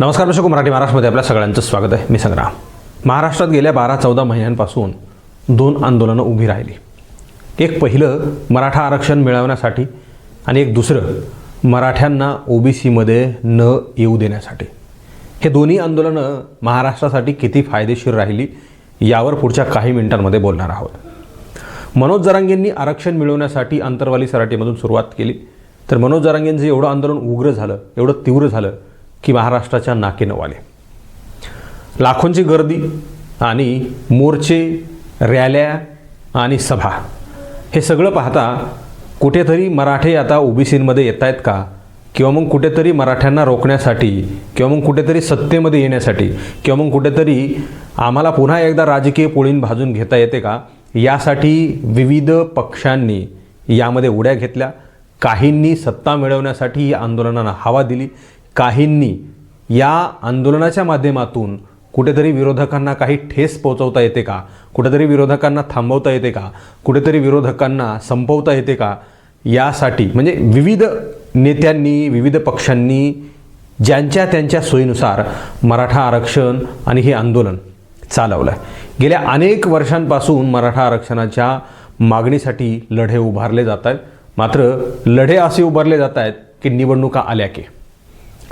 नमस्कार दर्शक मराठी महाराष्ट्रामध्ये आपल्या सगळ्यांचं स्वागत आहे. मी संग्राम. महाराष्ट्रात गेल्या बारा चौदा महिन्यांपासून दोन आंदोलनं उभी राहिली. एक पहिलं मराठा आरक्षण मिळवण्यासाठी आणि एक दुसरं मराठ्यांना ओबीसीमध्ये न येऊ देण्यासाठी. हे दोन्ही आंदोलनं महाराष्ट्रासाठी किती फायदेशीर राहिली यावर पुढच्या काही मिनिटांमध्ये बोलणार आहोत. मनोज जरांगेंनी आरक्षण मिळवण्यासाठी अंतरवाली सराटीमधून सुरुवात केली. तर मनोज जरांगेंचं एवढं आंदोलन उग्र झालं एवढं तीव्र झालं की महाराष्ट्राच्या नाकेनवाले. लाखोंची गर्दी आणि मोर्चे रॅल्या आणि सभा हे सगळं पाहता कुठेतरी मराठे आता ओबीसीमध्ये येत आहेत का? किंवा मग कुठेतरी मराठ्यांना रोखण्यासाठी किंवा मग कुठेतरी सत्तेमध्ये येण्यासाठी किंवा मग कुठेतरी आम्हाला पुन्हा एकदा राजकीय पोळीन भाजून घेता येते का? यासाठी विविध पक्षांनी यामध्ये उड्या घेतल्या. काहींनी सत्ता मिळवण्यासाठी आंदोलनांना हवा दिली. काहींनी या आंदोलनाच्या माध्यमातून कुठेतरी विरोधकांना काही ठेस पोचवता येते का? कुठेतरी विरोधकांना थांबवता येते का? कुठेतरी विरोधकांना संपवता येते का? यासाठी म्हणजे विविध नेत्यांनी विविध पक्षांनी ज्यांच्या त्यांच्या सोयीनुसार मराठा आरक्षण आणि हे आंदोलन चालवलं आहे गेल्या अनेक वर्षांपासून मराठा आरक्षणाच्या मागणीसाठी लढे उभारले जात आहेत. मात्र लढे असे उभारले जात आहेत की निवडणुका आल्या की?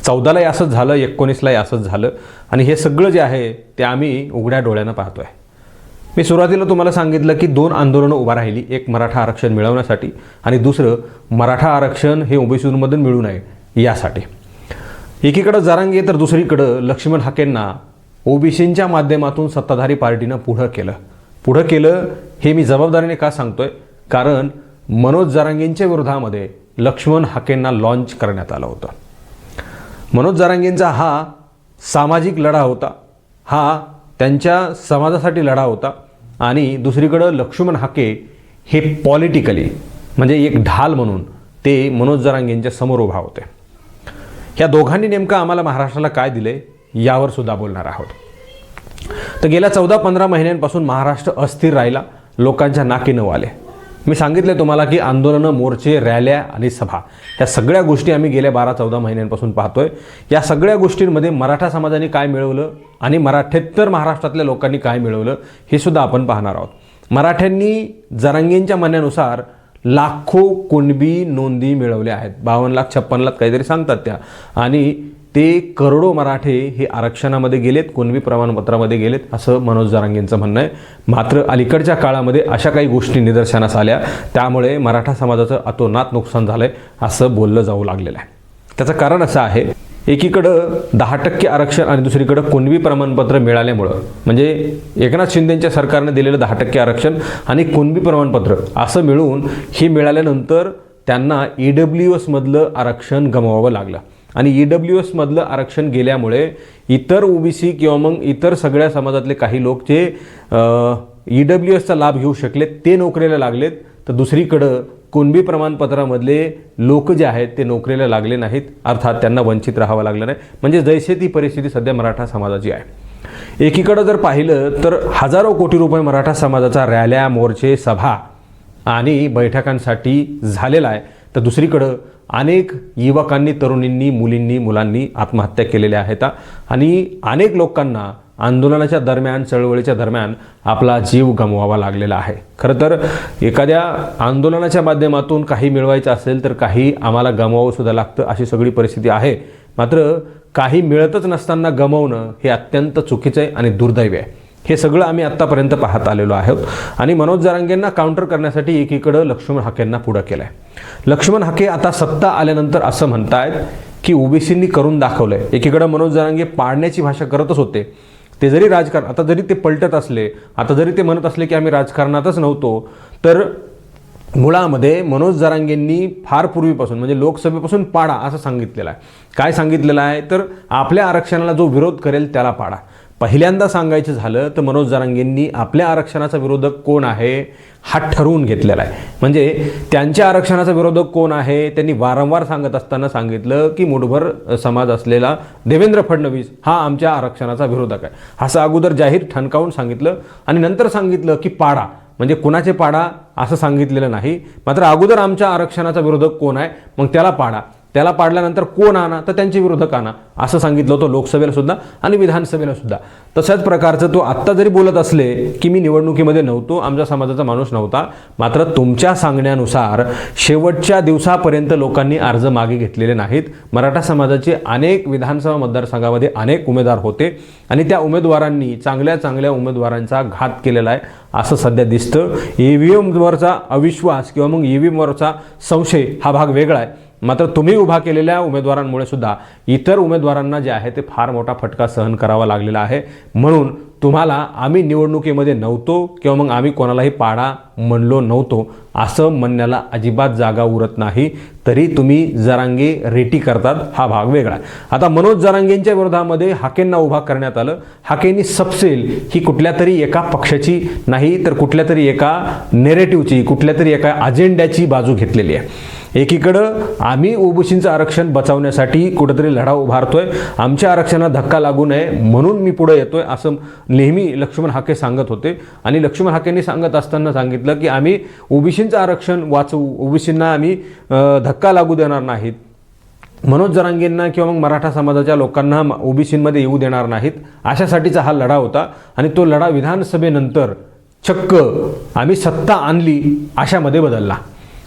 चौदालाही असंच झालं एकोणीसलाही असंच झालं. आणि हे सगळं जे आहे ते आम्ही उघड्या डोळ्यानं पाहतो आहे मी सुरुवातीला तुम्हाला सांगितलं की दोन आंदोलनं उभा राहिली. एक मराठा आरक्षण मिळवण्यासाठी आणि दुसरं मराठा आरक्षण हे ओबीसीमधून मिळू नये यासाठी. एकीकडं जारांगे तर दुसरीकडं लक्ष्मण हाकेंना ओबीसींच्या माध्यमातून सत्ताधारी पार्टीनं पुढं केलं. पुढं केलं हे मी जबाबदारीने का सांगतोय? कारण मनोज जारांगेंच्या विरोधामध्ये लक्ष्मण हाकेंना लॉन्च करण्यात आलं होतं. मनोज जारांगेंचा हा सामाजिक लढा होता. हा त्यांच्या समाजासाठी लढा होता. आणि दुसरीकडं लक्ष्मण हाके हे पॉलिटिकली म्हणजे एक ढाल म्हणून ते मनोज जरांगेंच्या समोर उभा होते. ह्या दोघांनी नेमकं आम्हाला महाराष्ट्राला काय दिले यावर सुद्धा बोलणार आहोत. तर गेल्या चौदा पंधरा महिन्यांपासून महाराष्ट्र अस्थिर राहिला लोकांच्या नाकीनं आले मी सांगितले तुम्हाला की आंदोलनं मोर्चे रॅल्या आणि सभा या सगळ्या गोष्टी आम्ही गेल्या बारा चौदा महिन्यांपासून पाहतोय. या सगळ्या गोष्टींमध्ये मराठा समाजाने काय मिळवलं आणि मराठेतर महाराष्ट्रातल्या लोकांनी काय मिळवलं हे सुद्धा आपण पाहणार आहोत. मराठ्यांनी जरांगेंच्या म्हणण्यानुसार लाखो कुणबी नोंदी मिळवल्या आहेत. बावन्न लाख छप्पन लाख काहीतरी सांगतात त्या. आणि ते करोडो मराठे हे आरक्षणामध्ये गेलेत कुणबी प्रमाणपत्रामध्ये गेलेत असं मनोज जरांगेंचं म्हणणं आहे. मात्र अलीकडच्या काळामध्ये अशा काही गोष्टी निदर्शनास आल्या. त्यामुळे मराठा समाजाचं अतोनात नुकसान झालं आहे असं बोललं जाऊ लागलेलं आहे. त्याचं कारण असं आहे एकीकडं दहा टक्के आरक्षण आणि दुसरीकडं कुणबी प्रमाणपत्र मिळाल्यामुळं. म्हणजे एकनाथ शिंदेच्या सरकारने दिलेलं दहा टक्के आरक्षण आणि कुणबी प्रमाणपत्र असं मिळून हे मिळाल्यानंतर त्यांना ई डब्ल्यू एसमधलं आरक्षण गमवावं लागलं. आणि ई डब्ल्यू एसमधलं आरक्षण गेल्यामुळे इतर ओबीसी किंवा मग इतर सगळ्या समाजातले काही लोक जे ई डब्ल्यू एसचा लाभ घेऊ शकलेत ते नोकरीला लागलेत. तर दुसरीकडं कुणबी प्रमाणपत्रामधले लोक जे आहेत ते नोकरीला लागले नाहीत. अर्थात त्यांना वंचित राहावं लागलं नाही. म्हणजे जैसे ती परिस्थिती सध्या मराठा समाजाची आहे. एकीकडं जर पाहिलं तर हजारो कोटी रुपये मराठा समाजाचा रॅल्या मोर्चे सभा आणि बैठकांसाठी झालेला आहे. तर दुसरीकडं अनेक युवकांनी तरुणींनी मुलींनी मुलांनी आत्महत्या केलेल्या आहेत. आणि अनेक लोकांना आंदोलनाच्या दरम्यान चळवळीच्या दरम्यान आपला जीव गमवावा लागलेला आहे. खरं तर एखाद्या आंदोलनाच्या माध्यमातून काही मिळवायचं असेल तर काही आम्हाला गमवावं सुद्धा लागतं अशी सगळी परिस्थिती आहे. मात्र काही मिळतच नसताना गमवणं हे अत्यंत चुकीचं आहे आणि दुर्दैवी आहे. हे सगळं आम्ही आत्तापर्यंत पाहत आलेलो आहोत. आणि मनोज जरांगेंना काउंटर करण्यासाठी एकीकडं लक्ष्मण हाकेंना पुढं केलं आहे लक्ष्मण हाके आता सत्ता आल्यानंतर असं म्हणतायत की ओबीसींनी करून दाखवलंय. एकीकडं मनोज जरांगे पाडण्याची भाषा करतच होते. ते जरी राजकारण आता जरी ते पलटत असले आता जरी ते म्हणत असले की आम्ही राजकारणातच नव्हतो तर मुळामध्ये मनोज जरांगेंनी फार पूर्वीपासून म्हणजे लोकसभेपासून पाडा असं सांगितलेलं आहे. काय सांगितलेलं आहे? तर आपल्या आरक्षणाला जो विरोध करेल त्याला पाडा. पहिल्यांदा सांगायचं झालं तर मनोज जरांगेंनी आपल्या आरक्षणाचा विरोधक कोण आहे हा ठरवून घेतलेला आहे. म्हणजे त्यांच्या आरक्षणाचा विरोधक कोण आहे त्यांनी वारंवार सांगत असताना सांगितलं की मुठभर समाज असलेला देवेंद्र फडणवीस हा आमच्या आरक्षणाचा विरोधक आहे. असं अगोदर जाहीर ठणकावून सांगितलं आणि नंतर सांगितलं की पाडा म्हणजे कुणाचे पाडा असं सांगितलेलं नाही. मात्र अगोदर आमच्या आरक्षणाचा विरोधक कोण आहे मग त्याला पाडा. त्याला पाडल्यानंतर कोण आणा तर त्यांचे विरोधक आणा? असं सांगितलं होतं लोकसभेला सुद्धा आणि विधानसभेला सुद्धा. तशाच प्रकारचं तो आत्ता जरी बोलत असले की मी निवडणुकीमध्ये नव्हतो आमच्या समाजाचा माणूस नव्हता मात्र तुमच्या सांगण्यानुसार शेवटच्या दिवसापर्यंत लोकांनी अर्ज मागे घेतलेले नाहीत. मराठा समाजाचे अनेक विधानसभा मतदारसंघामध्ये अनेक उमेदवार होते आणि त्या उमेदवारांनी चांगल्या चांगल्या उमेदवारांचा घात केलेला आहे असं सध्या दिसतं. ई व्ही एमवरचा अविश्वास किंवा मग ई व्ही एमवरचा संशय हा भाग वेगळा आहे. मात्र तुम्ही उभा केलेल्या उमेदवारांमुळे सुद्धा इतर उमेदवारांना जे आहे ते फार मोठा फटका सहन करावा लागलेला आहे. म्हणून तुम्हाला आम्ही निवडणुकीमध्ये नव्हतो किंवा मग आम्ही कोणालाही पाडा म्हणलो नव्हतो असं म्हणण्याला अजिबात जागा उरत नाही. तरी तुम्ही जरांगे रेटी करतात हा भाग वेगळा आता मनोज जरांगेंच्या विरोधामध्ये हाकेंना उभा करण्यात आलं. हाकेंनी सपसेल ही कुठल्या तरी एका पक्षाची नाही तर कुठल्या तरी एका नेरेटिव्हची कुठल्या तरी एका अजेंड्याची बाजू घेतलेली आहे. एकीकडं आम्ही ओबीसींचं आरक्षण बचावण्यासाठी कुठेतरी लढा उभारतोय आमच्या आरक्षणाला धक्का लागू नये म्हणून मी पुढे येतोय असं नेहमी लक्ष्मण हाके सांगत होते. आणि लक्ष्मण हाकेंनी सांगत असताना सांगितलं की आम्ही ओबीसींचं आरक्षण वाचवू ओबीसींना आम्ही धक्का लागू देणार नाहीत. मनोज जरांगेंना किंवा मग मराठा समाजाच्या लोकांना ओबीसीमध्ये येऊ देणार नाहीत. अशासाठीचा हा लढा होता आणि तो लढा विधानसभेनंतर चक्क आम्ही सत्ता आणली अशामध्ये बदलला.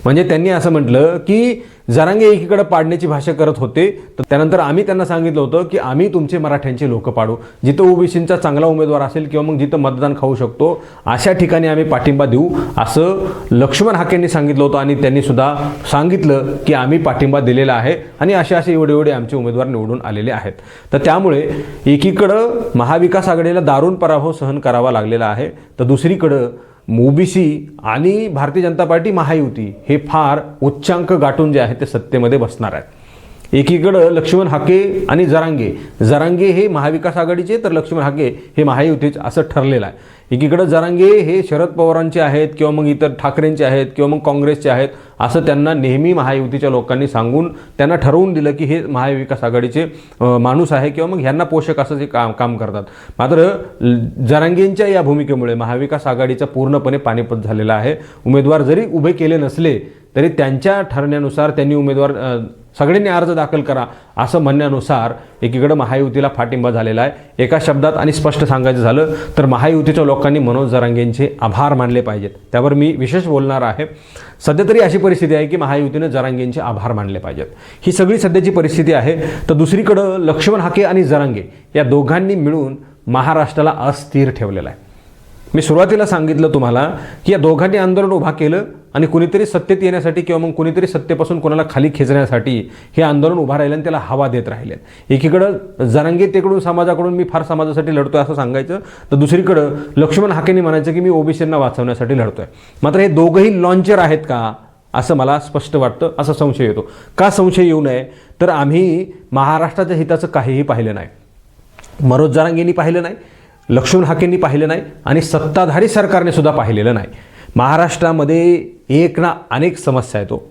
म्हणजे त्यांनी असं म्हटलं की जरांगे एकीकडे पाडण्याची भाषा करत होते तर त्यानंतर आम्ही त्यांना सांगितलं होतं की आम्ही तुमचे मराठ्यांचे लोक पाडू. जिथं ओबीसींचा चांगला उमेदवार असेल किंवा मग जिथं मतदान खाऊ शकतो अशा ठिकाणी आम्ही पाठिंबा देऊ असं लक्ष्मण हाकेंनी सांगितलं होतं आणि त्यांनी सुद्धा सांगितलं की आम्ही पाठिंबा दिलेला आहे आणि असे असे एवढे एवढे आमचे उमेदवार निवडून आलेले आहेत. तर त्यामुळे एकीकडं महाविकास आघाडीला दारुण पराभव सहन करावा लागलेला आहे तर दुसरीकडं ओबीसी आणि भारतीय जनता पार्टी महायुती हे फार उच्चांक गाठून जे आहे ते सत्तेमध्ये बसणार आहेत. एकीकडं लक्ष्मण हाके आणि जरांगे. जरांगे हे महाविकास आघाडीचे तर लक्ष्मण हाके हे महायुतीचे असं ठरलेलं आहे. एकीकडं जरांगे हे शरद पवारांचे आहेत किंवा मग इतर ठाकरेंचे आहेत किंवा मग काँग्रेसचे आहेत असं त्यांना नेहमी महायुतीच्या लोकांनी सांगून त्यांना ठरवून दिलं की हे महाविकास आघाडीचे माणूस आहे किंवा मग ह्यांना पोषक असं जे काम काम करतात. मात्र जरांगेंच्या या भूमिकेमुळे महाविकास आघाडीचा पूर्णपणे पाणीपत झालेला आहे. उमेदवार जरी उभे केले नसले तरी त्यांच्या ठरण्यानुसार त्यांनी उमेदवार सगळ्यांनी अर्ज दाखल करा असं म्हणण्यानुसार एकीकडं महायुतीला पाठिंबा झालेला आहे. एका शब्दात आणि स्पष्ट सांगायचं झालं तर महायुतीच्या लोकांनी मनोज जरांगेंचे आभार मानले पाहिजेत. त्यावर मी विशेष बोलणार आहे. सध्या तरी अशी परिस्थिती आहे की महायुतीनं जरांगेंचे आभार मानले पाहिजेत. ही सगळी सध्याची परिस्थिती आहे. तर दुसरीकडं लक्ष्मण हाके आणि जरांगे या दोघांनी मिळून महाराष्ट्राला अस्थिर ठेवलेला आहे. मी सुरुवातीला सांगितलं तुम्हाला की या दोघांनी आंदोलन उभा केलं आणि कुणीतरी सत्तेत येण्यासाठी किंवा मग कुणीतरी सत्तेपासून कोणाला खाली खेचण्यासाठी हे आंदोलन उभा राहिलं आणि त्याला हवा देत राहिलेत एकीकडं जरांगे तेकडून समाजाकडून मी फार समाजासाठी लढतोय असं सांगायचं तर दुसरीकडं लक्ष्मण हाकेंनी म्हणायचं की मी ओबीसींना वाचवण्यासाठी लढतोय. मात्र हे दोघंही लॉन्चर आहेत का असं मला स्पष्ट वाटतं असा संशय येतो. का संशय येऊ नये? तर आम्ही महाराष्ट्राच्या हिताचं काहीही पाहिलं नाही. मनोज जरांगेंनी पाहिलं नाही. लक्ष्मण हाकेंनी पाहिलं नाही आणि सत्ताधारी सरकारने सुद्धा पाहिलेलं नाही. महाराष्ट्रामध्ये एक ना अनेक समस्या आहेत तो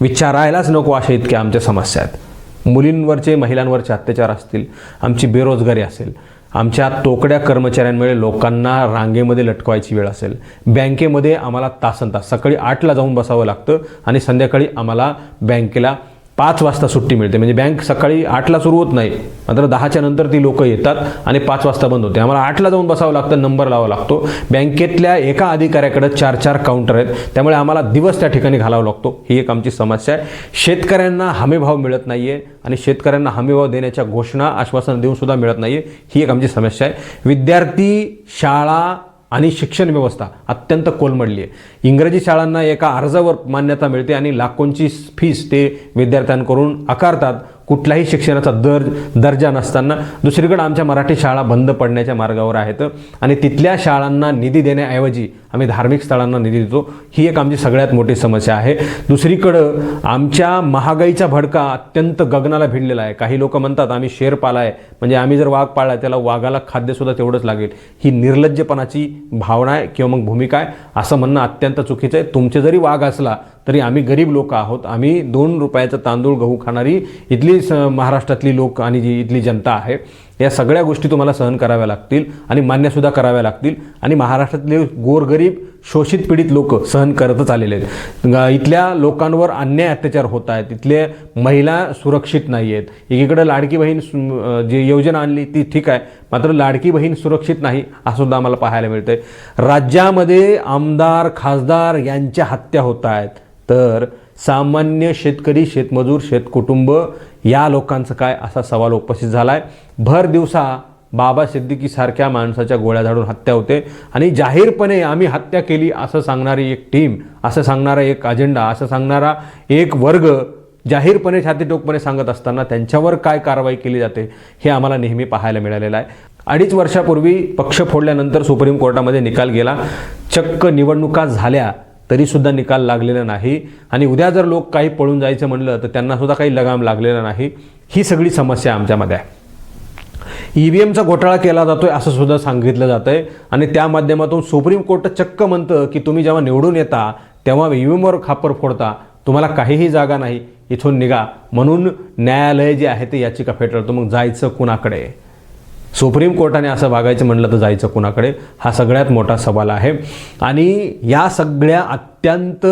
विचारायलाच नको अशा इतक्या आमच्या समस्या आहेत. मुलींवरचे महिलांवरचे अत्याचार असतील आमची बेरोजगारी असेल आमच्या तोकड्या कर्मचाऱ्यांमुळे लोकांना रांगेमध्ये लटकवायची वेळ असेल बँकेमध्ये आम्हाला तासन तास सकाळी आठला जाऊन बसावं लागतं आणि संध्याकाळी आम्हाला बँकेला पाच वाजता सुट्टी मिळते. म्हणजे बँक सकाळी आठला सुरू होत नाही. मात्र दहाच्या नंतर ती लोकं येतात आणि पाच वाजता बंद होते. आम्हाला आठला जाऊन बसावं लागतं नंबर लावावा लागतो. बँकेतल्या एका अधिकाऱ्याकडे चार चार काउंटर आहेत. त्यामुळे आम्हाला दिवस त्या ठिकाणी घालावा लागतो. ही एक आमची समस्या आहे. शेतकऱ्यांना हमीभाव मिळत नाही आहे आणि शेतकऱ्यांना हमीभाव देण्याच्या घोषणा आश्वासन देऊनसुद्धा मिळत नाही आहे ही एक आमची समस्या आहे. विद्यार्थी शाळा आणि शिक्षण व्यवस्था अत्यंत कोलमडली आहे. इंग्रजी शाळांना एका अर्जावर मान्यता मिळते आणि लाखोंची फीस ते विद्यार्थ्यांकडून आकारतात. कुठलाही शिक्षणाचा दर दर्जा नसताना दुसरीकडं आमच्या मराठी शाळा बंद पडण्याच्या मार्गावर आहेत. आणि तिथल्या शाळांना निधी देण्याऐवजी आम्ही धार्मिक स्थळांना निधी देतो. ही एक आमची सगळ्यात मोठी समस्या आहे. दुसरीकडं आमच्या महागाईचा भडका अत्यंत गगनाला भिडलेला आहे. काही लोक म्हणतात आम्ही शेर पालाय. म्हणजे आम्ही जर वाघ पाळला त्याला वाघाला खाद्यसुद्धा तेवढंच लागेल. ही निर्लज्जपणाची भावना आहे किंवा मग भूमिका आहे असं म्हणणं अत्यंत चुकीचं आहे. तुमचे जरी वाघ असला तरी आम्ही गरीब लोक आहोत. आम्ही दोन रुपयाचा तांदूळ गहू खाणारी इथली जी स महाराष्ट्रातली लोक आणि जी इथली जनता आहे या सगळ्या गोष्टी तुम्हाला सहन कराव्या लागतील आणि मान्यसुद्धा कराव्या लागतील. आणि महाराष्ट्रातले गोरगरीब शोषित पीडित लोक सहन करतच आलेले आहेत. इथल्या लोकांवर अन्याय अत्याचार होत आहेत. इथले महिला सुरक्षित नाही आहेत. एकीकडे लाडकी बहीण जी योजना आणली ती ठीक आहे मात्र लाडकी बहीण सुरक्षित नाही असं सुद्धा आम्हाला पाहायला मिळतंय. राज्यामध्ये आमदार खासदार यांच्या हत्या होत आहेत. तर सामान्य शेतकरी शेतमजूर शेतकुटुंब या लोकांचं काय असा सवाल उपस्थित झाला आहे भर दिवसा बाबा सिद्दीकीसारख्या माणसाच्या गोळ्या झाडून हत्या होते आणि जाहीरपणे आम्ही हत्या केली असं सांगणारी एक टीम असं सांगणारा एक अजेंडा असं सांगणारा एक वर्ग जाहीरपणे छातीटोकपणे सांगत असताना त्यांच्यावर काय कारवाई केली जाते हे आम्हाला नेहमी पाहायला मिळालेलं आहे. अडीच वर्षापूर्वी पक्ष फोडल्यानंतर सुप्रीम कोर्टामध्ये निकाल गेला. चक्क निवडणुका झाल्या. तरीसुद्धा निकाल लागलेला नाही. आणि उद्या जर लोक काही पळून जायचं म्हणलं तर त्यांनासुद्धा काही लगाम लागलेला नाही. ही सगळी समस्या आमच्यामध्ये आहे. ई व्ही एमचा घोटाळा केला जातोय असं सुद्धा सांगितलं जातं आहे आणि त्या माध्यमातून सुप्रीम कोर्ट चक्क म्हणतं की तुम्ही जेव्हा निवडून येता तेव्हा ई व्ही एमवर खापर फोडता. तुम्हाला काहीही जागा नाही. इथून निघा. म्हणून न्यायालय जे आहे ते याचिका फेटाळतो. मग जायचं कुणाकडे? सुप्रीम कोर्टाने असं वागायचं म्हणलं तर जायचं कुणाकडे? हा सगळ्यात मोठा सवाल आहे. आणि या सगळ्या अत्यंत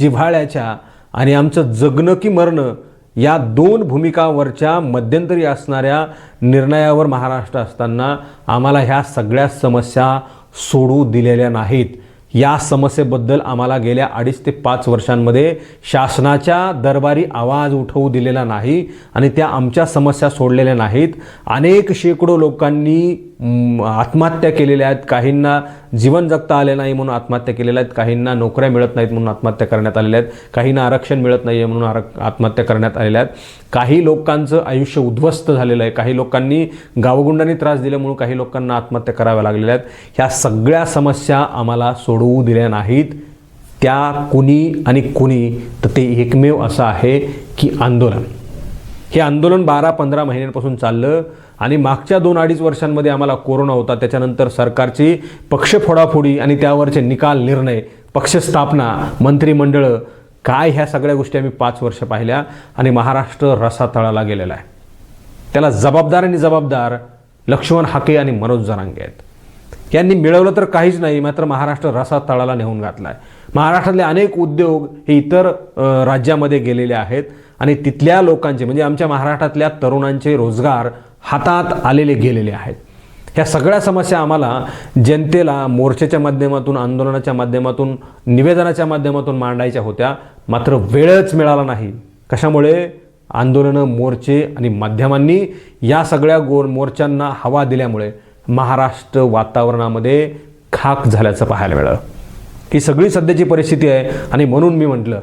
जिव्हाळ्याच्या आणि आमचं जगणं की मरणं या दोन भूमिकावरच्या मध्यंतरी असणाऱ्या निर्णयावर महाराष्ट्र असताना आम्हाला ह्या सगळ्या समस्या सोडू दिलेल्या नाहीत. या समस्येबद्दल आम्हाला गेल्या अडीच ते पाच वर्षांमध्ये शासनाच्या दरबारी आवाज उठवू दिलेला नाही आणि त्या आमच्या समस्या सोडलेल्या नाहीत. अनेक शेकडो लोकांनी आत्महत्या केलेल्या आहेत. काहींना जीवन जगता आले नाही म्हणून आत्महत्या केलेल्या आहेत. काहींना नोकऱ्या मिळत नाहीत म्हणून आत्महत्या करण्यात आलेल्या आहेत. काहींना आरक्षण मिळत नाही आहे म्हणून आत्महत्या करण्यात आलेल्या आहेत. काही लोकांचं आयुष्य उद्ध्वस्त झालेलं आहे. काही लोकांनी गावगुंडांनी त्रास दिल्यामुळे काही लोकांना आत्महत्या कराव्या लागलेल्या आहेत. ह्या सगळ्या समस्या आम्हाला सोडवू दिल्या नाहीत. त्या कुणी आणि कुणी तर ते एकमेव असं आहे की आंदोलन. हे आंदोलन बारा पंधरा महिन्यांपासून चाललं. आणि मागच्या दोन अडीच वर्षांमध्ये आम्हाला कोरोना होता. त्याच्यानंतर सरकारची पक्ष फोडाफोडी आणि त्यावरचे निकाल निर्णय पक्षस्थापना मंत्रिमंडळं काय ह्या सगळ्या गोष्टी आम्ही पाच वर्ष पाहिल्या आणि महाराष्ट्र रसातळाला गेलेला आहे. त्याला जबाबदार आणि जबाबदार लक्ष्मण हाके आणि मनोज जरांगे आहेत. यांनी मिळवलं तर काहीच नाही मात्र महाराष्ट्र रसातळाला नेऊन घातला आहे महाराष्ट्रातले अनेक उद्योग हे इतर राज्यामध्ये गेलेले आहेत आणि तिथल्या लोकांचे म्हणजे आमच्या महाराष्ट्रातल्या तरुणांचे रोजगार हातात आलेले गेलेले आहेत. ह्या सगळ्या समस्या आम्हाला जनतेला मोर्चाच्या माध्यमातून आंदोलनाच्या माध्यमातून निवेदनाच्या माध्यमातून मांडायच्या होत्या. मात्र वेळच मिळाला नाही. कशामुळे? आंदोलनं मोर्चे आणि माध्यमांनी या सगळ्या गो मोर्चांना हवा दिल्यामुळे महाराष्ट्र वातावरणामध्ये खाक झाल्याचं पाहायला मिळालं. ही सगळी सध्याची परिस्थिती आहे आणि म्हणून मी म्हटलं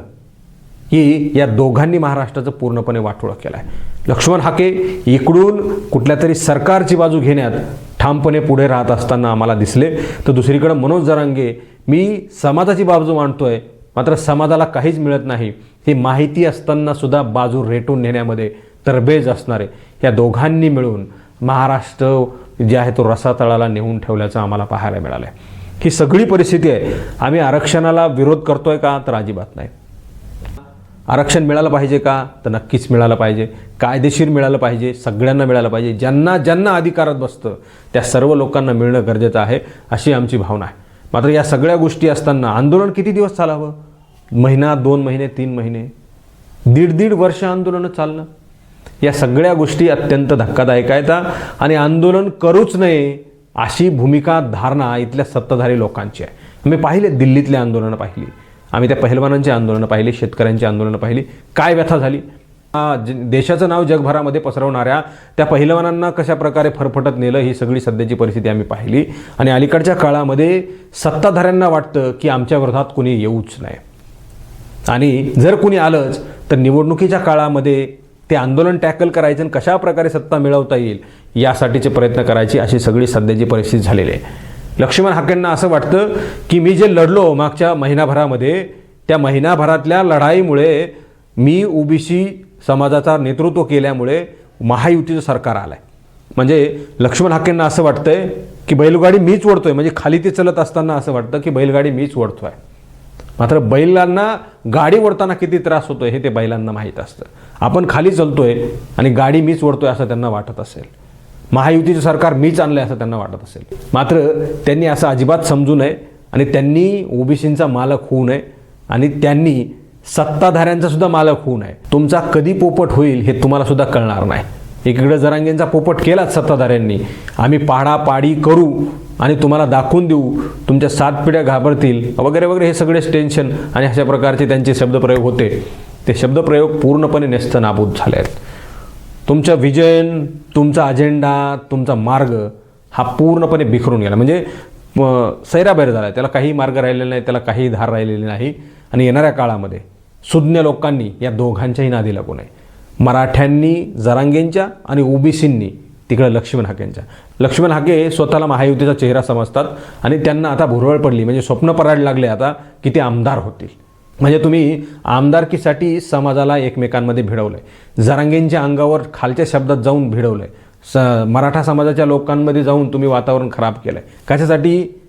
की या दोघांनी महाराष्ट्राचं पूर्णपणे वाटोळं केलं आहे लक्ष्मण हाके इकडून कुठल्या तरी सरकारची बाजू घेण्यात ठामपणे पुढे राहत असताना आम्हाला दिसले. तर दुसरीकडं मनोज जरांगे मी समाजाची बाजू मांडतोय मात्र समाजाला काहीच मिळत नाही. ही माहिती असताना सुद्धा बाजू रेटून नेण्यामध्ये तरबेज असणारे. या दोघांनी मिळून महाराष्ट्र जे आहे तो रसातळाला नेऊन ठेवल्याचं आम्हाला पाहायला मिळालं आहे ही सगळी परिस्थिती आहे. आम्ही आरक्षणाला विरोध करतोय का? तर अजिबात नाही. आरक्षण मिळालं पाहिजे का? तर नक्कीच मिळालं पाहिजे. कायदेशीर मिळालं पाहिजे. सगळ्यांना मिळालं पाहिजे. ज्यांना ज्यांना अधिकारात बसतं त्या सर्व लोकांना मिळणं गरजेचं आहे अशी आमची भावना आहे. मात्र या सगळ्या गोष्टी असताना आंदोलन किती दिवस चालावं? महिना दोन महिने तीन महिने? दीड दीड वर्ष आंदोलनं चालणं? या सगळ्या गोष्टी अत्यंत धक्कादायक आहेत आणि आंदोलन करूच नये अशी भूमिका धारणा इथल्या सत्ताधारी लोकांची आहे. मी पाहिले दिल्लीतले आंदोलनं पाहिली. आम्ही त्या पहिलवानांची आंदोलनं पाहिली शेतकऱ्यांची आंदोलनं पाहिली. काय व्यथा झाली? देशाचं नाव जगभरामध्ये पसरवणाऱ्या त्या पहिलवानांना कशा प्रकारे फरफटत नेलं ही सगळी सध्याची परिस्थिती आम्ही पाहिली. आणि अलीकडच्या काळामध्ये सत्ताधाऱ्यांना वाटतं की आमच्या विरोधात कुणी येऊच नाही. आणि जर कुणी आलंच तर निवडणुकीच्या काळामध्ये ते आंदोलन टॅकल करायचं आणि कशा प्रकारे सत्ता मिळवता येईल यासाठीचे प्रयत्न करायची अशी सगळी सध्याची परिस्थिती झालेली आहे. लक्ष्मण हाकेंना असं वाटतं की मी जे लढलो मागच्या महिनाभरामध्ये त्या महिनाभरातल्या लढाईमुळे मी ओबीसी समाजाचा नेतृत्व केल्यामुळे महायुतीचं सरकार आलं आहे म्हणजे लक्ष्मण हाकेंना असं वाटतंय की बैलगाडी मीच ओढतोय म्हणजे खाली ते चलत असताना असं वाटतं की बैलगाडी मीच ओढतोय. मात्र बैलांना गाडी ओढताना किती त्रास होतोय हे ते बैलांना माहीत असतं. आपण खाली चलतोय आणि गाडी मीच ओढतोय असं त्यांना वाटत असेल. महायुतीचं सरकार मीच आणलं आहे असं त्यांना वाटत असेल. मात्र त्यांनी असं अजिबात समजू नये आणि त्यांनी ओबीसींचा मालक होऊ नये आणि त्यांनी सत्ताधाऱ्यांचा सुद्धा मालक होऊ नये. तुमचा कधी पोपट होईल हे तुम्हाला सुद्धा कळणार नाही. एकीकडे जरांगेंचा पोपट केलाच सत्ताधाऱ्यांनी. आम्ही पाडापाडी करू आणि तुम्हाला दाखवून देऊ तुमच्या सात पिढ्या घाबरतील वगैरे वगैरे हे सगळेच टेन्शन आणि अशा प्रकारचे त्यांचे शब्दप्रयोग होते. ते शब्दप्रयोग पूर्णपणे नेस्त नाबूद झाले आहेत तुमचं विजन तुमचा अजेंडा तुमचा मार्ग हा पूर्णपणे बिखरून गेला. म्हणजे म, सैराबैर झाला. त्याला काही मार्ग राहिलेला नाही त्याला काही धार राहिलेली नाही. आणि येणाऱ्या काळामध्ये सुज्ञ लोकांनी या दोघांच्याही नादी लागू नये. मराठ्यांनी जरांगेंच्या आणि ओबीसींनी तिकडं लक्ष्मण हाकेंच्या. लक्ष्मण हाके स्वतःला महायुतीचा चेहरा समजतात आणि त्यांना आता भुरळ पडली. म्हणजे स्वप्न पराड लागले आता की ते आमदार होतील. म्हणजे तुम्ही आमदारकीसाठी समाजाला एकमेकांमध्ये भिडवलं आहे जरांगेंच्या अंगावर खालच्या शब्दात जाऊन भिडवलं आहे स मराठा समाजाच्या लोकांमध्ये जाऊन तुम्ही वातावरण खराब केलं आहे कशासाठी?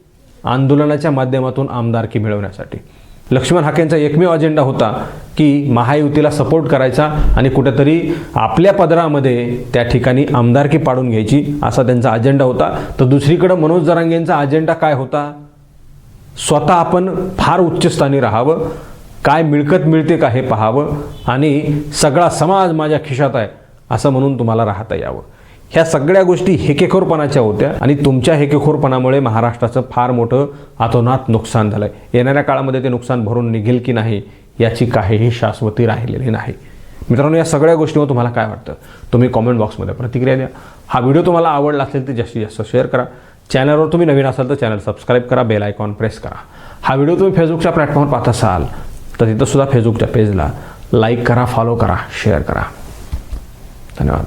आंदोलनाच्या माध्यमातून आमदारकी मिळवण्यासाठी. लक्ष्मण हाकेंचा एकमेव अजेंडा होता की महायुतीला सपोर्ट करायचा आणि कुठेतरी आपल्या पदरामध्ये त्या ठिकाणी आमदारकी पाडून घ्यायची असा त्यांचा अजेंडा होता. तर दुसरीकडं मनोज जरांगेंचा अजेंडा काय होता? स्वतः आपण फार उच्चस्थानी राहावं. काय मिळकत मिळते का हे पाहावं आणि सगळा समाज माझ्या खिशात आहे असं म्हणून तुम्हाला राहता यावं. ह्या सगळ्या गोष्टी हेकेखोरपणाच्या होत्या आणि तुमच्या हेकेखोरपणामुळे महाराष्ट्राचं फार मोठं अतोनात नुकसान झालं आहे येणाऱ्या काळामध्ये ते नुकसान भरून निघेल की नाही याची काहीही शाश्वती राहिलेली नाही. मित्रांनो या सगळ्या गोष्टीवर तुम्हाला काय वाटतं? तुम्ही कॉमेंट बॉक्समध्ये प्रतिक्रिया द्या. हा व्हिडिओ तुम्हाला आवडला असेल तर जास्तीत जास्त शेअर करा. चॅनलवर तुम्ही नवीन असाल तर चॅनल सबस्क्राईब करा बेल आयकॉन प्रेस करा. हा व्हिडिओ तुम्ही फेसबुकच्या प्लॅटफॉर्मवर पाहत असाल तर तिथंसुद्धा फेसबुकच्या पेजला लाईक करा फॉलो करा शेअर करा. धन्यवाद.